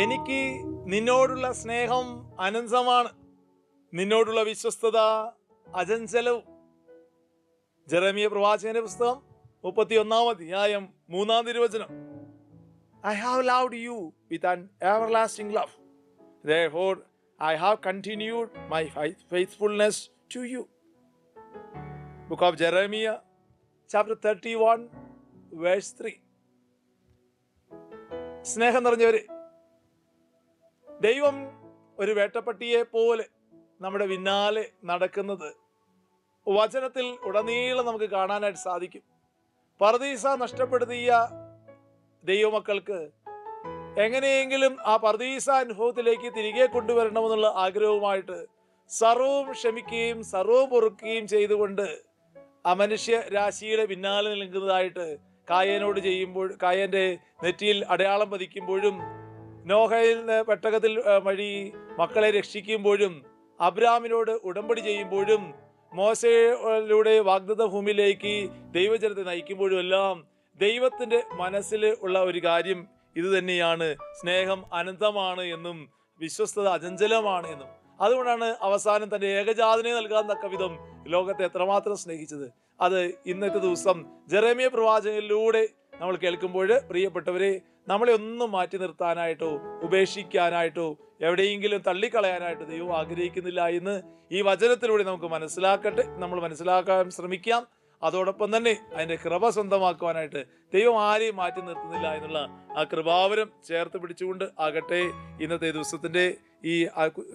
എനിക്ക് നിന്നോടുള്ള സ്നേഹം അനന്തമാണ്. നിന്നോടുള്ള വിശ്വസ്തത അജഞ്ചലവും ജെറമിയ പ്രവാചകന്റെ പുസ്തകം മുപ്പത്തി ഒന്നാം അധ്യായം മൂന്നാം തിരുവചനം. I have loved you with an everlasting love Therefore, I have continued my to you book of of chapter chapter 31, verse 3. സ്നേഹം നിറഞ്ഞവര് ദൈവം ഒരു വേട്ടപ്പട്ടിയെ പോലെ നമ്മുടെ പിന്നാലെ നടക്കുന്നത് വചനത്തിൽ ഉടനീളം നമുക്ക് കാണാനായിട്ട് സാധിക്കും. പർദീസ നഷ്ടപ്പെടുത്തിയ ദൈവമക്കൾക്ക് എങ്ങനെയെങ്കിലും ആ പർദീസ അനുഭവത്തിലേക്ക് തിരികെ കൊണ്ടുവരണമെന്നുള്ള ആഗ്രഹവുമായിട്ട് സർവവും ക്ഷമിക്കുകയും സർവവും പൊറുക്കുകയും ചെയ്തുകൊണ്ട് ആ മനുഷ്യ രാശിയുടെ പിന്നാലെ നിൽക്കുന്നതായിട്ട് കായനോട് ചെയ്യുമ്പോൾ കായന്റെ നെറ്റിയിൽ അടയാളം പതിക്കുമ്പോഴും നോഹയിൽ പെട്ടകത്തിൽ വഴി മക്കളെ രക്ഷിക്കുമ്പോഴും അബ്രാമിനോട് ഉടമ്പടി ചെയ്യുമ്പോഴും മോശയിലൂടെ വാഗ്ദത്ത ഭൂമിയിലേക്ക് ദൈവജനത്തെ നയിക്കുമ്പോഴും എല്ലാം ദൈവത്തിന്റെ മനസ്സിൽ ഉള്ള ഒരു കാര്യം ഇത് തന്നെയാണ് സ്നേഹം അനന്തമാണ് എന്നും വിശ്വസ്തത അചഞ്ചലമാണ് എന്നും. അതുകൊണ്ടാണ് അവസാനം തന്റെ ഏകജാതനെ നൽകാൻ തക്ക വിധം ലോകത്തെ എത്രമാത്രം സ്നേഹിച്ചത്. അത് ഇന്നത്തെ ദിവസം ജെറേമിയ പ്രവാചകനിലൂടെ നമ്മൾ കേൾക്കുമ്പോൾ പ്രിയപ്പെട്ടവരെ നമ്മളെ ഒന്നും മാറ്റി നിർത്താനായിട്ടോ ഉപേക്ഷിക്കാനായിട്ടോ എവിടെയെങ്കിലും തള്ളിക്കളയാനായിട്ട് ദൈവം ആഗ്രഹിക്കുന്നില്ല എന്ന് ഈ വചനത്തിലൂടെ നമുക്ക് മനസ്സിലാക്കട്ടെ. നമ്മൾ മനസ്സിലാക്കാൻ ശ്രമിക്കാം. അതോടൊപ്പം തന്നെ അതിന്റെ കൃപ സ്വന്തമാക്കുവാനായിട്ട് ദൈവം ആരെയും മാറ്റി നിർത്തുന്നില്ല എന്നുള്ള ആ കൃപാവരം ചേർത്ത് പിടിച്ചുകൊണ്ട് ആകട്ടെ ഇന്നത്തെ ദിവസത്തിന്റെ ഈ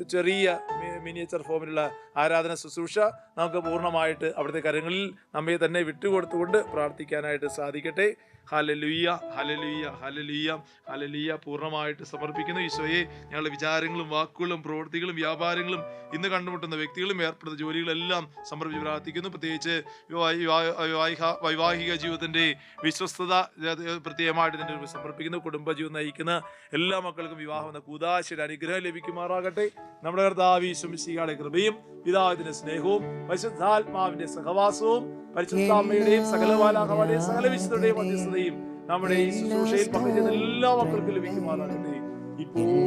ചെറിയ മിനിയേച്ചർ ഫോമിലുള്ള ആരാധന ശുശ്രൂഷ നമുക്ക് പൂർണമായിട്ട് അവിടുത്തെ കരങ്ങളിൽ നമ്മെ തന്നെ വിട്ടുകൊടുത്തുകൊണ്ട് പ്രാർത്ഥിക്കാനായിട്ട് സാധിക്കട്ടെ. ഹലലുയ്യ ഹലലുയ്യ ഹലലുയ്യ ഹലലുയ്യ പൂർണമായിട്ട് സമർപ്പിക്കുന്നു ഈശോയെ. ഞങ്ങളുടെ വിചാരങ്ങളും വാക്കുകളും പ്രവൃത്തികളും വ്യാപാരങ്ങളും ഇന്ന് കണ്ടുമുട്ടുന്ന വ്യക്തികളും ഏർപ്പെടുന്ന ജോലികളെല്ലാം സമർപ്പിച്ച് പ്രാർത്ഥിക്കുന്നു. പ്രത്യേകിച്ച് വിവാഹ- വിവാഹ- വൈവാഹിക- ജീവിതത്തിന്റെ വിശ്വസ്തത പ്രത്യേകമായിട്ട് സമർപ്പിക്കുന്നു. കുടുംബജീവിതം നയിക്കുന്ന എല്ലാ മക്കൾക്കും വിവാഹം എന്ന കൂതാശയുടെ അനുഗ്രഹം ലഭിക്കുമാറാകട്ടെ. നമ്മുടെ കർത്താവ് ഈശ്വമിശിയുടെ കൃപയും പിതാവിന്റെ സ്നേഹവും പരിശുദ്ധാത്മാവിന്റെ സഹവാസവും പരിശുദ്ധാമ്മയുടെയും സകലവാലാഹമാരുടെയും സകല വിശുദ്ധയുടെയും മധ്യസ്ഥതയും നമ്മുടെ ഈ ശുശ്രൂഷയിൽ പങ്കുചെയ്യുന്ന എല്ലാ മക്കൾക്കും ലഭിക്കുമാറാകട്ടെ. ഇപ്പോഴും